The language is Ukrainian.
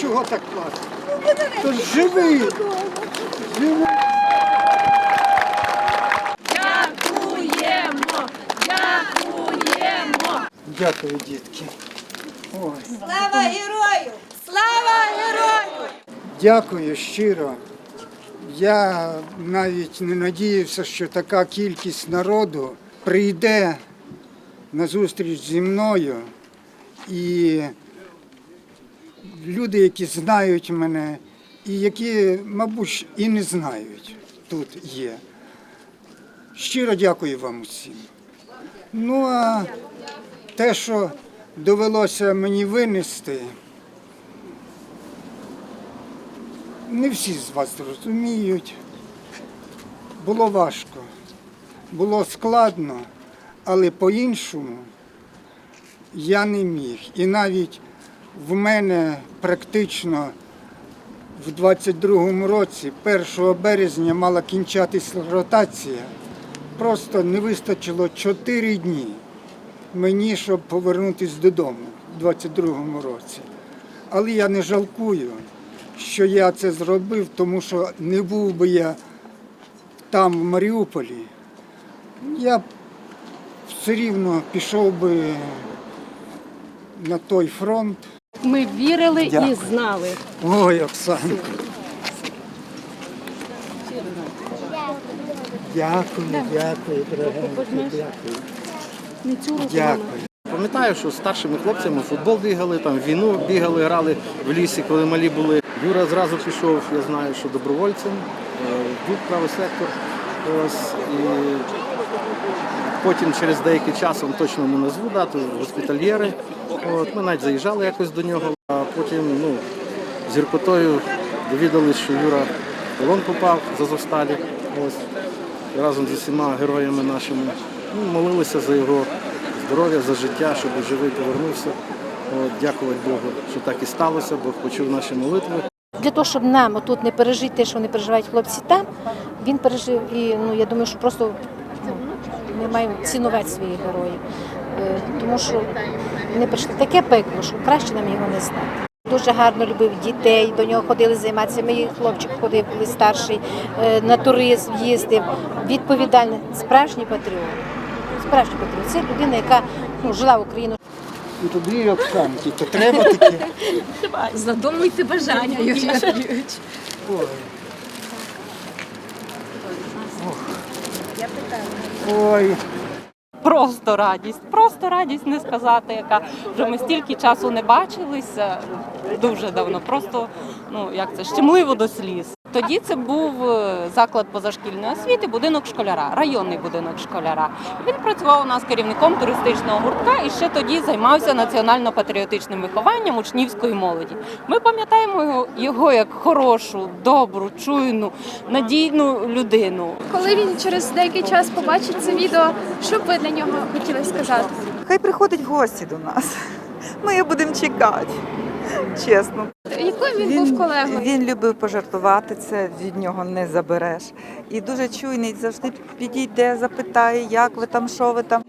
чого так плачете? То живий. Живий. Дякуємо! Дякуємо! Дякую, дітки. Ой. Слава герою! Слава герою! Дякую щиро. Я навіть не надіявся, що така кількість народу прийде на зустріч зі мною. І люди, які знають мене, і які, мабуть, і не знають, тут є. Щиро дякую вам усім. Ну а те, що довелося мені винести. Не всі з вас розуміють. Було важко, було складно, але по-іншому я не міг. І навіть в мене практично в 22-му році, 1 березня, мала кінчатись ротація. Просто не вистачило 4 дні мені, щоб повернутися додому в 22-му році. Але я не жалкую, що я це зробив, тому що не був би я там, в Маріуполі, я б все рівно пішов би на той фронт. Ми вірили і знали. Ой, Оксанко. Дякую, дякую, дорогенька, дякую. Не цю руку Дякую. Пам'ятаю, що з старшими хлопцями футбол бігали, там війну бігали, грали в лісі, коли малі були. Юра зразу пішов, я знаю, що добровольцем, е, в правий сектор. Ось, і потім через деякий час, вам точно не назву дату, госпітальєри. От, ми навіть заїжджали якось до нього, а потім ну, з гіркотою довідалися, що Юра в полон попав з Азовсталі. Ось, разом з усіма героями нашими. Ну, молилися за його здоров'я, за життя, щоб живий повернувся. От, дякувати Богу, що так і сталося, Бог почув наші молитви. Для того, щоб нам тут не пережити те, що вони переживають хлопці там, він пережив і ну я думаю, що просто ми маємо цінувати своїх героїв. Е, Тому що вони прийшли таке пекло, що краще нам його не знати. Дуже гарно любив дітей, до нього ходили займатися. Мій хлопчик ходив, коли старший, е, на туризм їздив. Відповідальний, справжній патріот. Справжній патріот. Це людина, яка ну, жила в Україну. І тобі, Оксанки, то треба таке. Задумуйте бажання, Юрій Андрійович. Ой. Просто радість, просто радість не сказати, яка вже ми стільки часу не бачилися дуже давно. Просто ну як це щемливо до сліз. Тоді це був е, заклад позашкільної освіти, будинок школяра, районний будинок школяра. Він працював у нас керівником туристичного гуртка і ще тоді займався національно-патріотичним вихованням учнівської молоді. Ми пам'ятаємо його, його як хорошу, добру, чуйну, надійну людину. Коли він через деякий час побачить це відео, що б ви для нього хотіли сказати? Хай приходить в гості до нас. Ми його будемо чекати. Чесно. Якою він, був колегою? він любив пожартувати, це від нього не забереш. І дуже чуйний, завжди підійде, запитає, як ви там, що ви там.